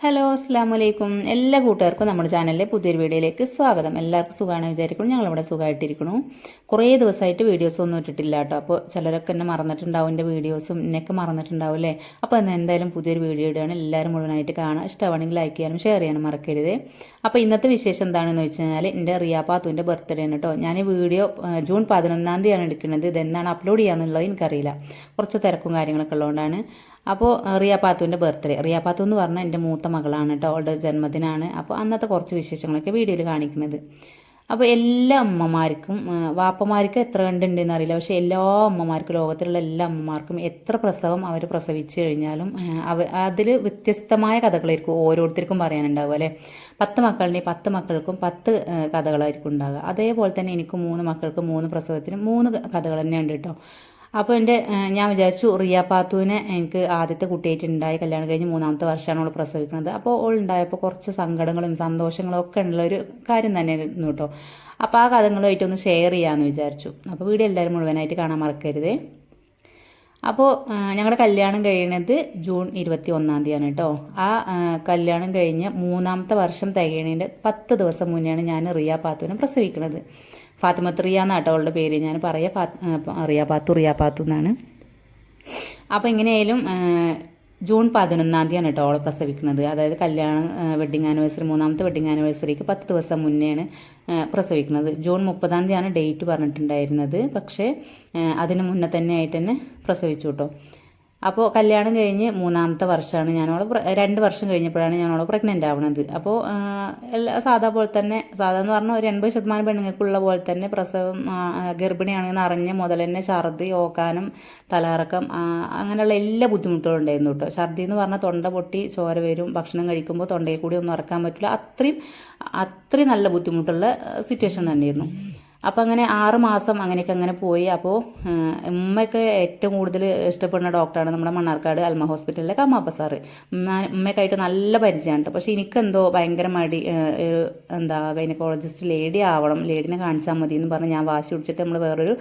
Hello അസ്സാം വലൈക്കും എല്ലാ കൂട്ടുകാർക്കും നമ്മുടെ ചാനലിലെ പുതിയൊരു വീഡിയോയിലേക്ക് സ്വാഗതം. എല്ലാവർക്കും സുഖമാണ് വിചാരിക്കുന്നു. ഞങ്ങളിവിടെ സുഖമായിട്ടിരിക്കണു കുറേ ദിവസമായിട്ട് വീഡിയോസ് ഒന്നും ഇട്ടിട്ടില്ല കേട്ടോ. അപ്പോൾ ചിലരൊക്കെ എന്നെ മറന്നിട്ടുണ്ടാവും എന്റെ വീഡിയോസും എന്നെയൊക്കെ മറന്നിട്ടുണ്ടാവും അല്ലേ? അപ്പോൾ ഇന്ന് എന്തായാലും പുതിയൊരു വീഡിയോ ഇടുകയാണ്. എല്ലാവരും മുഴുവനായിട്ട് കാണാം ഇഷ്ടമാണെങ്കിൽ ലൈക്ക് ചെയ്യാനും ഷെയർ ചെയ്യാനും മറക്കരുത്. അപ്പോൾ ഇന്നത്തെ വിശേഷം എന്താണെന്ന് വെച്ച് കഴിഞ്ഞാൽ എന്റെ റിയാപാത്തുവിന്റെ ബർത്ത്ഡേ ആണ് കേട്ടോ. ഞാൻ ഈ വീഡിയോ ജൂൺ പതിനൊന്നാം തീയതിയാണ് എടുക്കുന്നത്. ഇതെന്നാണ് അപ്ലോഡ് ചെയ്യാന്നുള്ളത് എനിക്കറിയില്ല. കുറച്ച് തിരക്കും കാര്യങ്ങളൊക്കെ ഉള്ളതുകൊണ്ടാണ്. അപ്പോൾ റിയ പാത്തുവിന്റെ ബർത്ത്ഡേ. റിയ പാത്തു എന്ന് പറഞ്ഞാൽ എന്റെ മൂത്ത മകളാണ് കേട്ടോ അവളുടെ ജന്മദിനമാണ് അപ്പോൾ അന്നത്തെ കുറച്ച് വിശേഷങ്ങളൊക്കെ വീഡിയോയിൽ കാണിക്കുന്നത്. അപ്പോൾ എല്ലാ അമ്മമാർക്കും വാപ്പമാർക്കും എത്ര കണ്ടുണ്ടെന്ന് അറിയില്ല. പക്ഷേ എല്ലാ അമ്മമാർക്കും ലോകത്തിലുള്ള എല്ലാ അമ്മമാർക്കും എത്ര പ്രസവം അവർ പ്രസവിച്ചു കഴിഞ്ഞാലും അവ അതിൽ വ്യത്യസ്തമായ കഥകളായിരിക്കും ഓരോരുത്തർക്കും പറയാനുണ്ടാവുക അല്ലേ? പത്ത് മക്കളുണ്ടെങ്കിൽ പത്ത് മക്കൾക്കും പത്ത് കഥകളായിരിക്കും ഉണ്ടാവുക. അതേപോലെ തന്നെ എനിക്ക് മൂന്ന് മക്കൾക്ക് മൂന്ന് പ്രസവത്തിനും മൂന്ന് കഥകൾ തന്നെ ഉണ്ട് കേട്ടോ അപ്പോൾ എന്റെ ഞാൻ വിചാരിച്ചു റിയ പാത്തുവിനെ എനിക്ക് ആദ്യത്തെ കുട്ടിയായിട്ടുണ്ടായി. കല്യാണം കഴിഞ്ഞ് മൂന്നാമത്തെ വർഷമാണ് അവൾ പ്രസവിക്കുന്നത്. അപ്പോൾ അവൾ ഉണ്ടായപ്പോൾ കുറച്ച് സങ്കടങ്ങളും സന്തോഷങ്ങളും ഒക്കെ ഉള്ളൊരു കാര്യം തന്നെയായിരുന്നു കേട്ടോ. അപ്പോൾ ആ കഥകളുമായിട്ടൊന്ന് ഷെയർ ചെയ്യാമെന്ന് വിചാരിച്ചു. അപ്പോൾ വീഡിയോ എല്ലാവരും മുഴുവനായിട്ട് കാണാൻ മറക്കരുതേ. അപ്പോൾ ഞങ്ങളുടെ കല്യാണം കഴിയണത് ജൂൺ ഇരുപത്തി ഒന്നാം തീയതിയാണ് കേട്ടോ ആ കല്യാണം കഴിഞ്ഞ് മൂന്നാമത്തെ വർഷം തികയണേന്റെ പത്ത് ദിവസം മുന്നെയാണ് ഞാൻ റിയ പാത്തുവിനെ പ്രസവിക്കുന്നത് ഫാത്തിമത്ത് റിയ എന്നാട്ടോ അവളുടെ പേര്. ഞാൻ പറയാം ഫാ റിയ പാത്തു റിയ പാത്തു എന്നാണ്. അപ്പോൾ എങ്ങനെയായാലും ജൂൺ പതിനൊന്നാം തീയതിയാണ് കേട്ടോ അവളെ പ്രസവിക്കുന്നത്. അതായത് കല്യാണം വെഡിങ് ആനിവേഴ്സറി മൂന്നാമത്തെ വെഡിങ് ആനിവേഴ്സറിക്ക് പത്ത് ദിവസം മുന്നെയാണ് പ്രസവിക്കുന്നത്. ജൂൺ മുപ്പതാം തീയതിയാണ് ഡേറ്റ് പറഞ്ഞിട്ടുണ്ടായിരുന്നത്. പക്ഷേ അതിന് മുന്നേ തന്നെ ആയിട്ട് തന്നെ പ്രസവിച്ചു കേട്ടോ. അപ്പോൾ കല്യാണം കഴിഞ്ഞ് മൂന്നാമത്തെ വർഷമാണ് ഞാനോളെ രണ്ട് വർഷം കഴിഞ്ഞപ്പോഴാണ് ഞാനോളെ പ്രഗ്നന്റ് ആവണത്. അപ്പോൾ എല്ലാ സാധാ പോലെ തന്നെ സാധാ എന്ന് പറഞ്ഞാൽ ഒരു എൺപത് ശതമാനം പെണ്ണുങ്ങൾക്കുള്ള പോലെ തന്നെ പ്രസവം ഗർഭിണിയാണെന്ന് അറിഞ്ഞ് മുതൽ തന്നെ ഛർദി ഓക്കാനും തലകറക്കം അങ്ങനെയുള്ള എല്ലാ ബുദ്ധിമുട്ടുകളും ഉണ്ടായിരുന്നു കേട്ടോ. ഛർദി എന്ന് പറഞ്ഞാൽ തൊണ്ട പൊട്ടി ചോര വരും ഭക്ഷണം കഴിക്കുമ്പോൾ തൊണ്ടയിൽ കൂടി ഒന്നും ഇറക്കാൻ പറ്റില്ല. അത്രയും അത്രയും നല്ല ബുദ്ധിമുട്ടുള്ള സിറ്റുവേഷൻ തന്നെയായിരുന്നു. അപ്പോൾ അങ്ങനെ ആറ് മാസം അങ്ങനെയൊക്കെ അങ്ങനെ പോയി. അപ്പോൾ ഉമ്മയൊക്കെ ഏറ്റവും കൂടുതൽ ഇഷ്ടപ്പെടുന്ന ഡോക്ടറാണ് നമ്മുടെ മണ്ണാർക്കാട് അൽമ ഹോസ്പിറ്റലിലെ കമ്മാപ്പ സാറ്. ഉമ്മയ്ക്കായിട്ട് നല്ല പരിചയമാണ് കേട്ടോ. പക്ഷേ എനിക്കെന്തോ ഭയങ്കര മടി എന്താ ഗൈനക്കോളജിസ്റ്റ് ലേഡി ആവണം ലേഡിനെ കാണിച്ചാൽ മതി എന്ന് പറഞ്ഞ് ഞാൻ വാശി പിടിച്ചിട്ട് നമ്മൾ വേറൊരു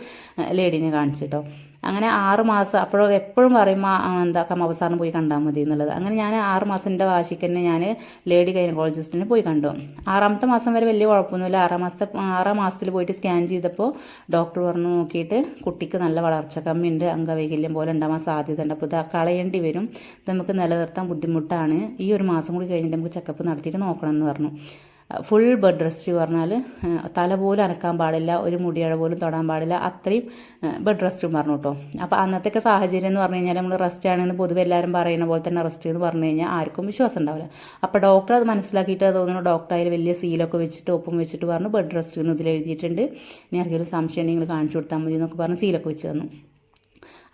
ലേഡീനെ കാണിച്ചു കേട്ടോ. അങ്ങനെ ആറ് മാസം അപ്പോഴും എപ്പോഴും പറയുമ്പോൾ എന്താ കമ്മാപ്പ പോയി കണ്ടാൽ മതി എന്നുള്ളത്. അങ്ങനെ ഞാൻ ആറ് മാസത്തിന്റെ വാശിക്ക് തന്നെ ഞാൻ ലേഡി ഗൈനക്കോളജിസ്റ്റിനെ പോയി കണ്ടു. ആറാമത്തെ മാസം വരെ വലിയ കുഴപ്പമൊന്നുമില്ല. ആറാം മാസത്തെ ആറാം മാസത്തിൽ പോയിട്ട് സ്കാൻ ചെയ്തപ്പോൾ ഡോക്ടർ പറഞ്ഞു നോക്കിയിട്ട് കുട്ടിക്ക് നല്ല വളർച്ച കമ്മിയുണ്ട് അംഗവൈകല്യം പോലെ ഉണ്ടാവാൻ സാധ്യത ഉണ്ട് അപ്പോൾ ഇത് കളയേണ്ടി വരും. നമുക്ക് നിലനിർത്താൻ ബുദ്ധിമുട്ടാണ്. ഈ ഒരു മാസം കൂടി കഴിഞ്ഞിട്ട് നമുക്ക് ചെക്കപ്പ് നടത്തിയിട്ട് നോക്കണം എന്ന് പറഞ്ഞു. ഫുൾ ബെഡ് റെസ്റ്റ് പറഞ്ഞാൽ തല പോലും അനക്കാൻ പാടില്ല ഒരു മുടിയഴ പോലും തൊടാൻ പാടില്ല അത്രയും ബെഡ് റെസ്റ്റും പറഞ്ഞു കേട്ടോ അപ്പോൾ അന്നത്തെയൊക്കെ സാഹചര്യം എന്ന് പറഞ്ഞു കഴിഞ്ഞാൽ നമ്മൾ റെസ്റ്റ് ആണെന്ന് പൊതുവെ എല്ലാവരും പറയുന്ന പോലെ തന്നെ റെസ്റ്റ് എന്ന് പറഞ്ഞു കഴിഞ്ഞാൽ ആർക്കും വിശ്വാസം ഉണ്ടാവില്ല. അപ്പോൾ ഡോക്ടർ അത് മനസ്സിലാക്കിയിട്ട് തോന്നുന്നു ഡോക്ടർ അതിൽ വലിയ സീലൊക്കെ വെച്ചിട്ട് ഒപ്പം വെച്ചിട്ട് പറഞ്ഞു ബെഡ് റെസ്റ്റ് എന്ന് ഇതിൽ എഴുതിയിട്ടുണ്ട്. ഇനി ആർക്കെങ്കിലും സംശയം ഉണ്ടെങ്കിൽ കാണിച്ചു കൊടുത്താൽ മതി എന്നൊക്കെ പറഞ്ഞ് സീലൊക്കെ വെച്ച് തന്നു.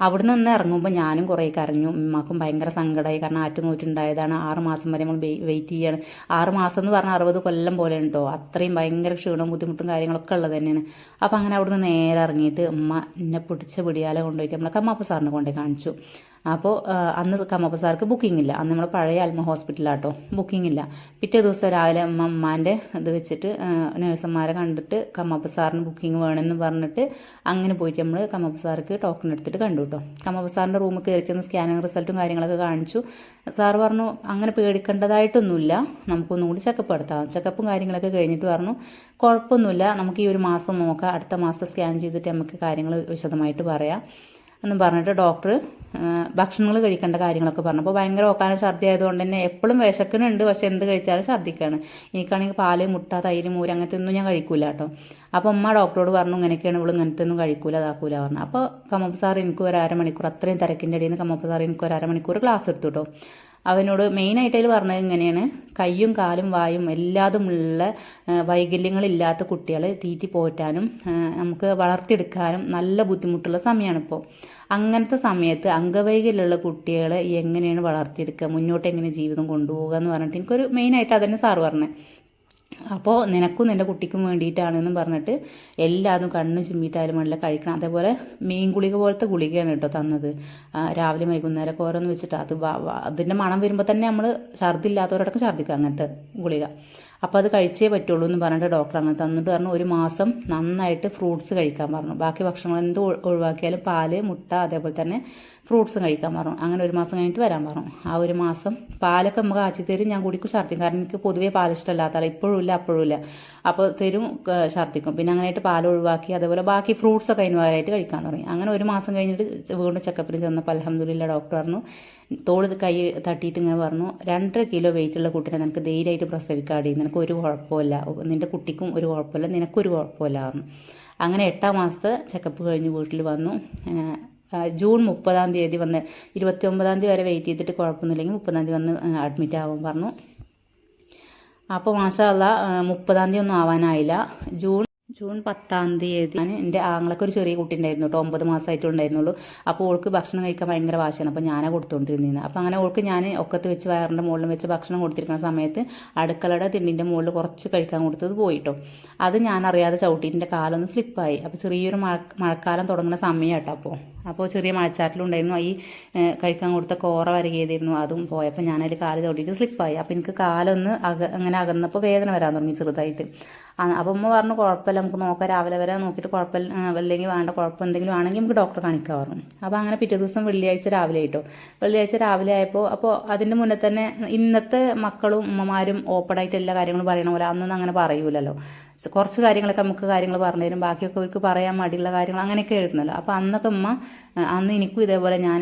അവിടെ നിന്ന് ഇറങ്ങുമ്പോൾ ഞാനും കുറേ കരഞ്ഞു. ഉമ്മാക്കും ഭയങ്കര സങ്കടമായി കാരണം ആറ്റുനൂറ്റുണ്ടായതാണ് ആറ് മാസം വരെ നമ്മൾ വെയിറ്റ് ചെയ്യാണ്. ആറ് മാസം എന്ന് പറഞ്ഞാൽ അറുപത് കൊല്ലം പോലെ ഉണ്ടോ അത്രയും ഭയങ്കര ക്ഷീണവും ബുദ്ധിമുട്ടും കാര്യങ്ങളൊക്കെ ഉള്ളത് തന്നെയാണ്. അപ്പോൾ അങ്ങനെ അവിടെ നിന്ന് നേരെ ഇറങ്ങിയിട്ട് ഉമ്മ എന്നെ പിടിച്ച പിടിയാലെ കൊണ്ടുപോയിട്ട് നമ്മളെ കമ്മാപ്പ സാറിനെ കൊണ്ടുപോയി കാണിച്ചു. അപ്പോൾ അന്ന് കമ്മപ്പ സാർക്ക് ബുക്കിംഗ് ഇല്ല അന്ന് നമ്മൾ പഴയ അൽമ ഹോസ്പിറ്റലാട്ടോ. ബുക്കിംഗ് ഇല്ല പിറ്റേ ദിവസം രാവിലെ അമ്മമ്മാന്റെ ഇത് വെച്ചിട്ട് നേഴ്സന്മാരെ കണ്ടിട്ട് കമ്മപ്പ സാറിന് ബുക്കിംഗ് വേണമെന്ന് പറഞ്ഞിട്ട് അങ്ങനെ പോയിട്ട് നമ്മൾ കമ്മപ്പ സാർക്ക് ടോക്കൺ എടുത്തിട്ട് കണ്ടു കേട്ടോ കമ്മപ്പ സാറിന്റെ റൂമിൽ കയറി ചെന്ന് സ്കാനിങ് റിസൾട്ടും കാര്യങ്ങളൊക്കെ കാണിച്ചു. സാർ പറഞ്ഞു അങ്ങനെ പേടിക്കേണ്ടതായിട്ടൊന്നുമില്ല. നമുക്കൊന്നും കൂടി ചെക്കപ്പ് നടത്താം. ചെക്കപ്പും കാര്യങ്ങളൊക്കെ കഴിഞ്ഞിട്ട് പറഞ്ഞു കുഴപ്പമൊന്നുമില്ല. നമുക്ക് ഈ ഒരു മാസം നോക്കാം. അടുത്ത മാസം സ്കാൻ ചെയ്തിട്ട് നമുക്ക് കാര്യങ്ങൾ വിശദമായിട്ട് പറയാം. എന്നും പറഞ്ഞിട്ട് ഡോക്ടർ ഭക്ഷണങ്ങൾ കഴിക്കേണ്ട കാര്യങ്ങളൊക്കെ പറഞ്ഞു. അപ്പോൾ ഭയങ്കര ഓക്കാനും ഛർദി ആയതുകൊണ്ട് തന്നെ എപ്പോഴും വിശക്കുന്നുണ്ട്. പക്ഷെ എന്ത് കഴിച്ചാലും ഛർദ്ദിക്കാണ്. എനിക്കാണെങ്കിൽ പാൽ മുട്ട തൈര് മൂര് അങ്ങനത്തെ ഒന്നും ഞാൻ കഴിക്കൂല കേട്ടോ. അപ്പോൾ അമ്മ ഡോക്ടറോട് പറഞ്ഞു ഇങ്ങനെയൊക്കെയാണ് ഇവിടെ ഇങ്ങനത്തെ ഒന്നും കഴിക്കൂല അതാക്കൂല പറഞ്ഞു. അപ്പോൾ കമ്മപ്പ് സാർ എനിക്ക് ഒരു അരമണിക്കൂർ അത്രയും തിരക്കിന്റെ ഇടയിൽ നിന്ന് കമ്മപ്പ് സാർ എനിക്ക് ഒരു അരമണിക്കൂർ ക്ലാസ് എടുത്തു കേട്ടോ. അവനോട് മെയിനായിട്ട് അതിൽ പറഞ്ഞത് ഇങ്ങനെയാണ്. കയ്യും കാലും വായും എല്ലാതുമുള്ള വൈകല്യങ്ങളില്ലാത്ത കുട്ടികളെ തീറ്റി പോറ്റാനും നമുക്ക് വളർത്തിയെടുക്കാനും നല്ല ബുദ്ധിമുട്ടുള്ള സമയമാണ് ഇപ്പോൾ അങ്ങനത്തെ സമയത്ത് അംഗവൈകല്യമുള്ള കുട്ടികളെ എങ്ങനെയാണ് വളർത്തിയെടുക്കുക മുന്നോട്ട് എങ്ങനെ ജീവിതം കൊണ്ടുപോകുക എന്ന് പറഞ്ഞിട്ട് എനിക്കൊരു മെയിനായിട്ട് അതന്നെ സാറ് പറഞ്ഞത് അപ്പോൾ നിനക്കും നിന്റെ കുട്ടിക്കും വേണ്ടിയിട്ടാണെന്നും പറഞ്ഞിട്ട് എല്ലാതും കണ്ണ് ചിമ്മിയിട്ടായാലും വെള്ളം കഴിക്കണം. അതേപോലെ മീൻ ഗുളിക പോലത്തെ ഗുളികയാണ് കേട്ടോ തന്നത്. രാവിലെ വൈകുന്നേരം ഓരോന്ന് വെച്ചിട്ട് അത് അതിന്റെ മണം വരുമ്പോൾ തന്നെ നമ്മൾ ഛർദ്ദില്ലാത്തവരോടൊക്കെ ഛർദ്ദിക്കുക അങ്ങനത്തെ ഗുളിക. അപ്പോൾ അത് കഴിച്ചേ പറ്റുള്ളൂ എന്ന് പറഞ്ഞിട്ട് ഡോക്ടർ അങ്ങനെ തന്നിട്ട് പറഞ്ഞു ഒരു മാസം നന്നായിട്ട് ഫ്രൂട്ട്സ് കഴിക്കാൻ പറഞ്ഞു. ബാക്കി ഭക്ഷണങ്ങൾ എന്ത് ഒഴി- ഒഴിവാക്കിയാലും പാൽ മുട്ട അതേപോലെ തന്നെ ഫ്രൂട്ട്സും കഴിക്കാൻ പറഞ്ഞു. അങ്ങനെ ഒരു മാസം കഴിഞ്ഞിട്ട് വരാൻ പറഞ്ഞു. ആ ഒരു മാസം പാലൊക്കെ നമുക്ക് ആച്ചി തരും. ഞാൻ കുടിക്കും ഛർദ്ദിക്കും കാരണം എനിക്ക് പൊതുവേ പാൽ ഇഷ്ടമല്ലാത്ത ആൾ ഇപ്പോഴും ഇല്ല അപ്പോഴും ഇല്ല. അപ്പോൾ തരും ഛർദ്ദിക്കും പിന്നെ അങ്ങനെയായിട്ട് പാൽ ഒഴിവാക്കി അതേപോലെ ബാക്കി ഫ്രൂട്ട്സ് ഒക്കെ അതിന് പകരമായിട്ട് കഴിക്കാൻ തുടങ്ങി. അങ്ങനെ ഒരു മാസം കഴിഞ്ഞിട്ട് വീണ്ടും ചെക്കപ്പിന് ചെന്നപ്പോൾ അലഹമ്മദില്ല ഡോക്ടർ പറഞ്ഞു തോൾ കൈ തട്ടിയിട്ട് ഇങ്ങനെ പറഞ്ഞു രണ്ടര കിലോ വെയിറ്റുള്ള കുട്ടീനെ നിനക്ക് ധൈര്യമായിട്ട് പ്രസവിക്കാടി. നിനക്ക് ഒരു കുഴപ്പമില്ല. നിന്റെ കുട്ടിക്കും ഒരു കുഴപ്പമില്ല. നിനക്കൊരു കുഴപ്പമില്ല. പറഞ്ഞു. അങ്ങനെ എട്ടാം മാസത്തെ ചെക്കപ്പ് കഴിഞ്ഞ് വീട്ടിൽ വന്നു. ജൂൺ മുപ്പതാം തീയതി വന്ന് ഇരുപത്തി ഒമ്പതാം തീയതി വരെ വെയിറ്റ് ചെയ്തിട്ട് കുഴപ്പമൊന്നുമില്ലെങ്കിൽ മുപ്പതാം തീയതി വന്ന് അഡ്മിറ്റ് ആവാൻ പറഞ്ഞു. അപ്പോൾ മാഷല്ല മുപ്പതാം തീയതി ഒന്നും ആവാനായില്ല. ജൂൺ ജൂൺ പത്താം തീയതി ഞാൻ എന്റെ ആങ്ങളൊക്കെ ഒരു ചെറിയ കുട്ടി ഉണ്ടായിരുന്നു കേട്ടോ ഒമ്പത് മാസമായിട്ടുണ്ടായിരുന്നുള്ളൂ അപ്പോൾ ഓൾക്ക് ഭക്ഷണം കഴിക്കാൻ ഭയങ്കര വാശിയാണ്. അപ്പോൾ ഞാനാണ് കൊടുത്തുകൊണ്ടിരുന്നത് അപ്പോൾ അങ്ങനെ ഓൾക്ക് ഞാൻ ഒക്കത്ത് വെച്ച് വയറിന്റെ മുകളിൽ വെച്ച് ഭക്ഷണം കൊടുത്തിരിക്കുന്ന സമയത്ത് അടുക്കളയുടെ തിണ്ടിന്റെ മുകളിൽ കുറച്ച് കഴിക്കാൻ കൊടുത്തത് പോയിട്ടോ അത് ഞാൻ അറിയാതെ ചവിട്ടിന്റെ കാലൊന്ന് സ്ലിപ്പായി അപ്പോൾ ചെറിയൊരു മഴ മഴക്കാലം തുടങ്ങുന്ന സമയം കേട്ടോ അപ്പോൾ. അപ്പോൾ ചെറിയ മഴച്ചാട്ടിലുണ്ടായിരുന്നു ഈ കഴിക്കാൻ കൊടുത്ത കോറ വരകിയതായിരുന്നു. അതും പോയപ്പോൾ ഞാനതിൽ കാൽ ചവിട്ടിയിട്ട് സ്ലിപ്പായി. അപ്പോൾ എനിക്ക് കാലൊന്ന് അക അങ്ങനെ അകന്നപ്പോൾ വേദന വരാൻ തുടങ്ങി ചെറുതായിട്ട്. അപ്പോൾ അമ്മ പറഞ്ഞു കുഴപ്പമില്ല നമുക്ക് നോക്കാം. രാവിലെ വരെ നോക്കിയിട്ട് കുഴപ്പമില്ല അല്ലെങ്കിൽ വേണ്ട കുഴപ്പം എന്തെങ്കിലും ആണെങ്കിൽ നമുക്ക് ഡോക്ടറെ കാണിക്കാൻ പറഞ്ഞു. അപ്പോൾ അങ്ങനെ പിറ്റേ ദിവസം വെള്ളിയാഴ്ച രാവിലെ ആയിട്ടോ. വെള്ളിയാഴ്ച രാവിലെ ആയപ്പോൾ അപ്പോൾ അതിന്റെ മുന്നേ തന്നെ ഇന്നത്തെ മക്കളും ഉമ്മമാരും ഓപ്പണായിട്ട് എല്ലാ കാര്യങ്ങളും പറയണ പോലെ അന്നൊന്നും അങ്ങനെ പറയൂലല്ലോ. കുറച്ച് കാര്യങ്ങളൊക്കെ നമുക്ക് കാര്യങ്ങൾ പറഞ്ഞു തരും. ബാക്കിയൊക്കെ അവർക്ക് പറയാൻ മടിയുള്ള കാര്യങ്ങൾ അങ്ങനെയൊക്കെ എഴുതുന്നല്ലോ. അപ്പോൾ അന്നൊക്കെ ഉമ്മ അന്ന് എനിക്കും ഇതേപോലെ ഞാൻ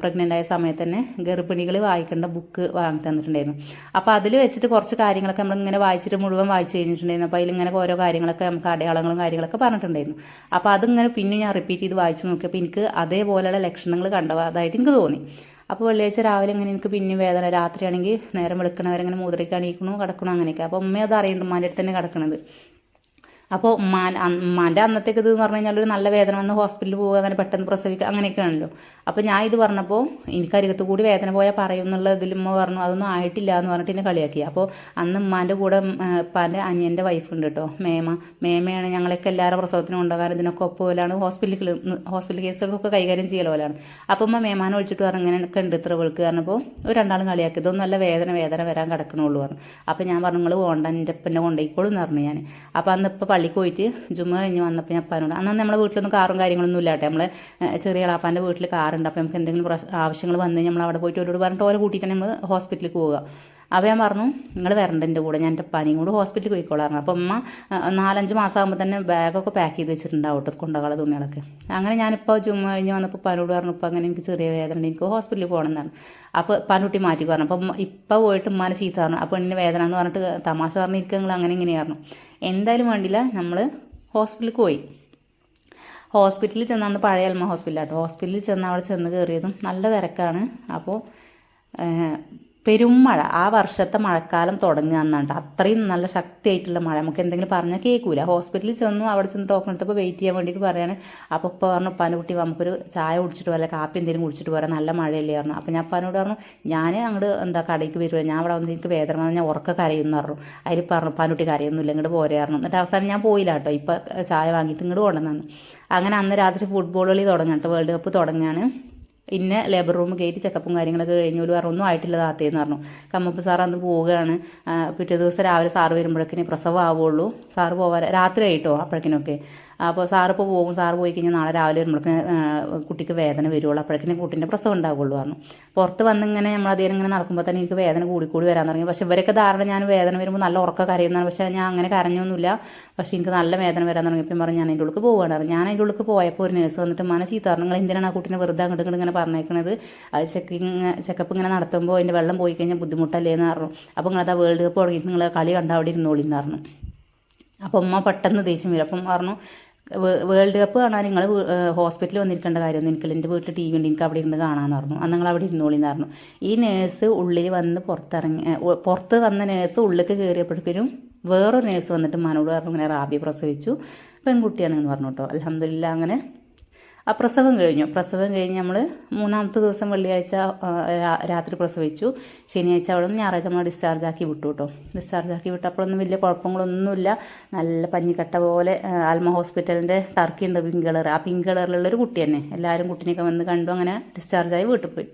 പ്രഗ്നന്റ് ആയ സമയത്ത് തന്നെ ഗർഭിണികൾ വായിക്കേണ്ട ബുക്ക് വാങ്ങി തന്നിട്ടുണ്ടായിരുന്നു. അപ്പോൾ അതിൽ വെച്ചിട്ട് കുറച്ച് കാര്യങ്ങളൊക്കെ നമ്മളിങ്ങനെ വായിച്ചിട്ട് മുഴുവൻ വായിച്ച് കഴിഞ്ഞിട്ടുണ്ടായിരുന്നു. അപ്പോൾ അതിലിങ്ങനെ ഓരോ കാര്യങ്ങളൊക്കെ നമുക്ക് അടയാളങ്ങളും കാര്യങ്ങളൊക്കെ പറഞ്ഞിട്ടുണ്ടായിരുന്നു. അപ്പോൾ അതിങ്ങനെ പിന്നെ ഞാൻ റിപ്പീറ്റ് ചെയ്ത് വായിച്ച് നോക്കിയപ്പോൾ എനിക്ക് അതേപോലെയുള്ള ലക്ഷണങ്ങൾ കണ്ടതായിട്ട് എനിക്ക് തോന്നി. അപ്പോൾ വെള്ളിയാഴ്ച രാവിലെ ഇങ്ങനെ എനിക്ക് പിന്നെ വേദന. രാത്രിയാണെങ്കിൽ നേരം വെളുക്കണവരെ ഇങ്ങനെ മൂത്രയ്ക്ക് അണീക്കണു കിടക്കണു അങ്ങനെയൊക്കെ. അപ്പോൾ ഉമ്മ അത് ഉമ്മാന്റെ അടുത്ത് തന്നെ കിടക്കണത്. അപ്പോൾ ഉമ്മാൻ ഉമ്മാന്റെ അന്നത്തേക്ക് ഇത് എന്ന് പറഞ്ഞു കഴിഞ്ഞാൽ ഒരു നല്ല വേദന വന്ന് ഹോസ്പിറ്റലിൽ പോവുക അങ്ങനെ പെട്ടെന്ന് പ്രസവിക്കുക അങ്ങനെയൊക്കെയാണല്ലോ അപ്പോൾ ഞാൻ ഇത് പറഞ്ഞപ്പോൾ എനിക്ക് അരികത്ത് കൂടി വേദന പോയാൽ പറയും എന്നുള്ള ഇതിൽ ഉമ്മ പറഞ്ഞു അതൊന്നും ആയിട്ടില്ല എന്ന് പറഞ്ഞിട്ട് എന്നെ കളിയാക്കി. അപ്പോൾ അന്ന് ഉമ്മാന്റെ കൂടെ ഉപ്പാന്റെ അനിയന്റെ വൈഫ് ഉണ്ട് കേട്ടോ മേമ. മേമയാണ് ഞങ്ങളൊക്കെ എല്ലാവരും പ്രസവത്തിന് കൊണ്ടുപോകാൻ ഇതിനൊക്കെ ഒപ്പമല്ലാണ് ഹോസ്പിറ്റലിൽ ഹോസ്പിറ്റൽ കേസുകൾക്കൊക്കെ കൈകാര്യം ചെയ്യല പോലെയാണ് അപ്പോൾ ഉമ്മ മേമാനെ വിളിച്ചിട്ട് പറഞ്ഞു ഇങ്ങനെയൊക്കെ ഉണ്ട് ഇത്ര വിൾക്ക് പറഞ്ഞപ്പോൾ ഒരു രണ്ടാളും കളിയാക്കി. ഇതൊന്നും നല്ല വേദന വേദന വരാൻ കിടക്കണുള്ളൂ പറഞ്ഞു. അപ്പോൾ ഞാൻ പറഞ്ഞു നിങ്ങൾ പോകണ്ട എന്റെ ഉപ്പന്റെ കൊണ്ടുപോയിക്കോളും എന്ന് പറഞ്ഞു ഞാൻ അപ്പോൾ അന്ന് ഇപ്പോൾ പള്ളിക്ക് പോയിട്ട് ജുമ കഴിഞ്ഞ് വന്നപ്പോൾ ഞാൻ അപ്പാനോട് അന്ന് നമ്മളെ വീട്ടിലൊന്നും കാറും കാര്യങ്ങളൊന്നും ഇല്ലാട്ടെ. നമ്മളെ ചെറിയ അളാപ്പാന്റെ വീട്ടിൽ കാറുണ്ട്. അപ്പോൾ നമുക്ക് എന്തെങ്കിലും ആവശ്യങ്ങൾ വന്നു കഴിഞ്ഞാൽ നമ്മൾ അവിടെ പോയിട്ട് അവരോട് പറഞ്ഞിട്ട് ഓരോ കൂട്ടിയിട്ടാണ് നമ്മൾ ഹോസ്പിറ്റലിൽ പോവുക. അപ്പോൾ ഞാൻ പറഞ്ഞു നിങ്ങൾ വരണ്ട എന്റെ കൂടെ ഞാൻ എന്റെ പനിയും കൂടെ ഹോസ്പിറ്റലിൽ പോയിക്കോളായിരുന്നു അപ്പോൾ ഉമ്മ നാലഞ്ച് മാസം ആകുമ്പോൾ തന്നെ ബാഗൊക്കെ പാക്ക് ചെയ്ത് വെച്ചിട്ടുണ്ടാവും കേട്ടോ തുണികളൊക്കെ. അങ്ങനെ ഞാനിപ്പോൾ ചുമ്മാ കഴിഞ്ഞ് വന്നപ്പോൾ പനോട് പറഞ്ഞു ഇപ്പോൾ അങ്ങനെ എനിക്ക് ചെറിയ വേദന ഉണ്ട് എനിക്ക് ഹോസ്പിറ്റലിൽ പോകണം എന്നാണ് അപ്പോൾ പനുട്ടി മാറ്റി പറഞ്ഞു. അപ്പം ഇപ്പോൾ പോയിട്ട് ഉമ്മാനെ ചീത്ത പറഞ്ഞു. അപ്പോൾ പെണ്ണിന് വേദന എന്ന് പറഞ്ഞിട്ട് തമാശ പറഞ്ഞിരിക്കുക നിങ്ങൾ അങ്ങനെ ഇങ്ങനെയായിരുന്നു എന്തായാലും വേണ്ടില്ല നമ്മൾ ഹോസ്പിറ്റലിൽ പോയി. ഹോസ്പിറ്റലിൽ ചെന്നാണ് പഴയ അൽമ ഹോസ്പിറ്റലാട്ടോ ഹോസ്പിറ്റലിൽ ചെന്ന് അവിടെ ചെന്ന് കയറിയതും നല്ല തിരക്കാണ്. അപ്പോൾ പെരുമഴ ആ വർഷത്തെ മഴക്കാലം തുടങ്ങുക എന്നാണ്. അത്രയും നല്ല ശക്തിയായിട്ടുള്ള മഴ. നമുക്ക് എന്തെങ്കിലും പറഞ്ഞാൽ കേൾക്കൂല. ഹോസ്പിറ്റലിൽ ചെന്നു അവിടെ ചെന്ന് ടോക്കൺ എടുത്തപ്പോൾ വെയിറ്റ് ചെയ്യാൻ വേണ്ടിയിട്ട് പറയാണ്. അപ്പോൾ ഇപ്പോൾ പറഞ്ഞു പനുകുട്ടി കുട്ടി നമുക്കൊരു ചായ കുടിച്ചിട്ട് വല്ല കാപ്പി എന്തെങ്കിലും കുടിച്ചിട്ട് പോരാ. നല്ല മഴയല്ലേ പറഞ്ഞു. അപ്പോൾ ഞാൻ പനോട് പറഞ്ഞു ഞാൻ അങ്ങോട്ട് എന്താ കടയ്ക്ക് വരുമോ ഞാൻ അവിടെ വന്ന് എനിക്ക് വേദന വന്നാൽ ഞാൻ ഉറക്ക കരയുന്നു പറഞ്ഞു. അതിൽ പറഞ്ഞു പനുട്ടി കരയൊന്നുമില്ല ഇങ്ങോട്ട് പോരായിരുന്നു എന്നിട്ട് അവസാനം ഞാൻ പോയില്ല കേട്ടോ. ഇപ്പോൾ ചായ വാങ്ങിയിട്ട് ഇങ്ങോട്ട് കൊണ്ടുവന്നു അങ്ങനെ അന്ന് രാത്രി ഫുട്ബോൾ കളി തുടങ്ങാം കേട്ടോ വേൾഡ് കപ്പ് തുടങ്ങുകയാണ് ഇന്നെ ലേബർ റൂം കയറ്റി ചെക്കപ്പും കാര്യങ്ങളൊക്കെ കഴിഞ്ഞു. ഒരു ഒന്നും ആയിട്ടില്ല താത്തേന്ന് പറഞ്ഞു. കമ്മപ്പ് സാർ അന്ന് പോവുകയാണ്. പിറ്റേ ദിവസം രാവിലെ സാറ് വരുമ്പോഴേക്കിനെ പ്രസവം ആവുള്ളൂ. സാറ് പോവാൻ രാത്രി ആയിട്ടോ അപ്പോഴേക്കിനൊക്കെ. അപ്പോൾ സാറ് ഇപ്പോൾ പോകും സാറ് പോയി കഴിഞ്ഞാൽ നാളെ രാവിലെ വരുമ്പോഴേക്കും കുട്ടിക്ക് വേദന വരുള്ളൂ. അപ്പോഴേക്കിനും കുട്ടീന്റെ പ്രസവം ഉണ്ടാവുള്ളൂ പറഞ്ഞു. പുറത്ത് വന്ന് ഇങ്ങനെ നമ്മൾ അധികം ഇങ്ങനെ നടക്കുമ്പോൾ തന്നെ എനിക്ക് വേദന കൂടിക്കൂടി വരാൻ തുടങ്ങി. പക്ഷേ ഇവരൊക്കെ ധാരണ ഞാൻ വേദന വരുമ്പോൾ നല്ല ഉറക്കം കരയുന്നതാണ് പക്ഷേ ഞാൻ അങ്ങനെ കരഞ്ഞൊന്നുമില്ല. പക്ഷേ എനിക്ക് നല്ല വേദന വരാൻ തുടങ്ങിയപ്പോൾ പറഞ്ഞു ഞാൻ അതിന്റെ ഉള്ളിൽ പോവുകയാണ്. ഞാൻ അതിന്റെ ഉള്ളിൽ പോയപ്പോൾ ഒരു നേഴ്സ് വന്നിട്ട് മന ചീത്ത നിങ്ങൾ എന്തിനാണ് ആ കുട്ടീനെ വെറുതെ അങ്ങോട്ട് ഇങ്ങനെ പറഞ്ഞേക്കണത്? അത് ചെക്കിങ് ചെക്കപ്പ് ഇങ്ങനെ നടത്തുമ്പോൾ അതിന്റെ വെള്ളം പോയി കഴിഞ്ഞാൽ ബുദ്ധിമുട്ടല്ലേ? എന്ന് പറഞ്ഞു. അപ്പോൾ നിങ്ങളത് വേൾഡ് കപ്പ് തുടങ്ങിയിട്ട് നിങ്ങൾ കളി കണ്ട അവിടെ ഇരുന്നോളി എന്ന് പറഞ്ഞു. അപ്പോൾ ഉമ്മ പെട്ടെന്ന് ദേഷ്യം വരും. അപ്പം പറഞ്ഞു വേൾഡ് കപ്പ് കാണാൻ നിങ്ങൾ ഹോസ്പിറ്റലിൽ വന്നിരിക്കേണ്ട കാര്യമൊന്നും എനിക്കില്ല എന്റെ വീട്ടിൽ ടി വി ഉണ്ട് എനിക്ക് അവിടെ ഇരുന്ന് കാണാമെന്ന് പറഞ്ഞു. അന്ന് നിങ്ങൾ അവിടെ ഇരുന്നോളി എന്ന് പറഞ്ഞു. ഈ നേഴ്സ് ഉള്ളിൽ വന്ന് പുറത്തിറങ്ങി പുറത്ത് വന്ന നേഴ്സ് ഉള്ളിലേക്ക് കയറിയപ്പോഴേക്കും വേറൊരു നേഴ്സ് വന്നിട്ട് മനോട് പറഞ്ഞു ഇങ്ങനെ റാബി പ്രസവിച്ചു പെൺകുട്ടിയാണെന്ന് പറഞ്ഞു കേട്ടോ. അലഹമില്ല അങ്ങനെ ആ പ്രസവം കഴിഞ്ഞു. പ്രസവം കഴിഞ്ഞ് നമ്മൾ മൂന്നാമത്തെ ദിവസം വെള്ളിയാഴ്ച രാത്രി പ്രസവിച്ചു. ശനിയാഴ്ച അവിടെ നിന്ന് ഞായറാഴ്ച നമ്മൾ ഡിസ്ചാർജ് ആക്കി വിട്ടു കേട്ടോ ഡിസ്ചാർജ് ആക്കി വിട്ടപ്പോഴൊന്നും വലിയ കുഴപ്പങ്ങളൊന്നുമില്ല. നല്ല പഞ്ഞിക്കട്ട പോലെ ആൽമ ഹോസ്പിറ്റലിന്റെ ടർക്കി ഉണ്ട് പിങ്ക് കളർ ആ പിങ്ക് കളറിലുള്ളൊരു കുട്ടി തന്നെ. എല്ലാവരും കുട്ടീനെയൊക്കെ വന്ന് കണ്ടു അങ്ങനെ ഡിസ്ചാർജായി വീട്ടിൽ പോയി.